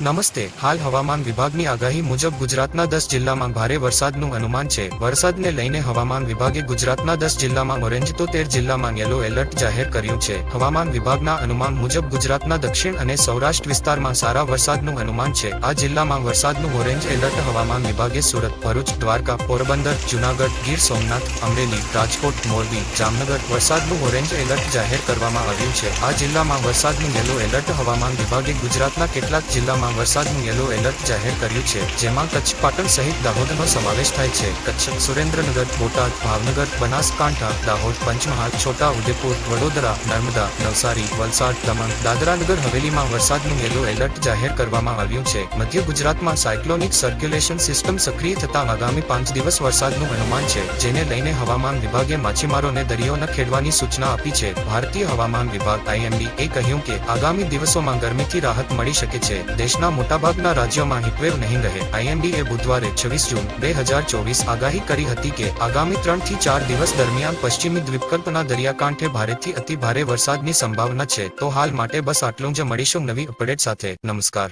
નમસ્તે. હાલ હવામાન વિભાગની આગાહી મુજબ ગુજરાતના દસ જિલ્લામાં ભારે વરસાદનું અનુમાન છે. વરસાદને લઈને હવામાન વિભાગે ગુજરાતના દસ જિલ્લામાં ઓરેન્જ તો તેર જિલ્લામાં યલો એલર્ટ જાહેર કર્યું છે. હવામાન વિભાગના અનુમાન મુજબ ગુજરાતના દક્ષિણ અને સૌરાષ્ટ્ર વિસ્તારમાં સારા વરસાદનું અનુમાન છે. આ જિલ્લામાં વરસાદનું ઓરેન્જ એલર્ટ હવામાન વિભાગે સુરત, ભરૂચ, દ્વારકા, પોરબંદર, જુનાગઢ, ગીર સોમનાથ, અમરેલી, રાજકોટ, મોરબી, જામનગર વરસાદનું ઓરેન્જ એલર્ટ જાહેર કરવામાં આવ્યું છે. આ જિલ્લામાં વરસાદનું યલો એલર્ટ હવામાન વિભાગે ગુજરાતના કેટલાક જિલ્લામાં વરસાદનું યલો એલર્ટ જાહેર કર્યું છે, જેમાં કચ્છ પાટણ સહિત દાહોદનો સમાવેશ થાય છે. કચ્છ, સુરેન્દ્રનગર, બોટાદ, ભાવનગર, બનાસકાંઠા, દાહોદ, પંચમહાલ, છોટા ઉદેપુર, વડોદરા, નર્મદા, નવસારી, વલસાડ, દમણ દાદરાનગર હવેલીમાં વરસાદનું યલો એલર્ટ જાહેર કરવામાં આવ્યું છે. મધ્ય ગુજરાતમાં સાયક્લોનિક સર્ક્યુલેશન સિસ્ટમ સક્રિય થતા આગામી પાંચ દિવસ વરસાદનું અનુમાન છે, જેને લઈને હવામાન વિભાગે માછીમારોને દરિયો ન ખેડવાની સૂચના આપી છે. ભારતીય હવામાન વિભાગ આઈએમડી એ કહ્યું કે આગામી દિવસોમાં ગરમીથી રાહત મળી શકે છે. દેશના મોટાભાગના રાજ્યોમાં હીટવેવ નહીં રહે. આઈએમડીએ બુધવારે છવ્વીસ જૂન, બે હજાર ચોવીસ આગાહી કરી હતી કે, આગામી ત્રણથી ચાર દિવસ દરમિયાન પશ્ચિમી દ્વીપકલ્પના દરિયાકાંઠે ભારેથી અતિ ભારે વરસાદની સંભાવના છે. તો હાલ માટે બસ આટલું જ. મળીશું નવી અપડેટ સાથે. નમસ્કાર.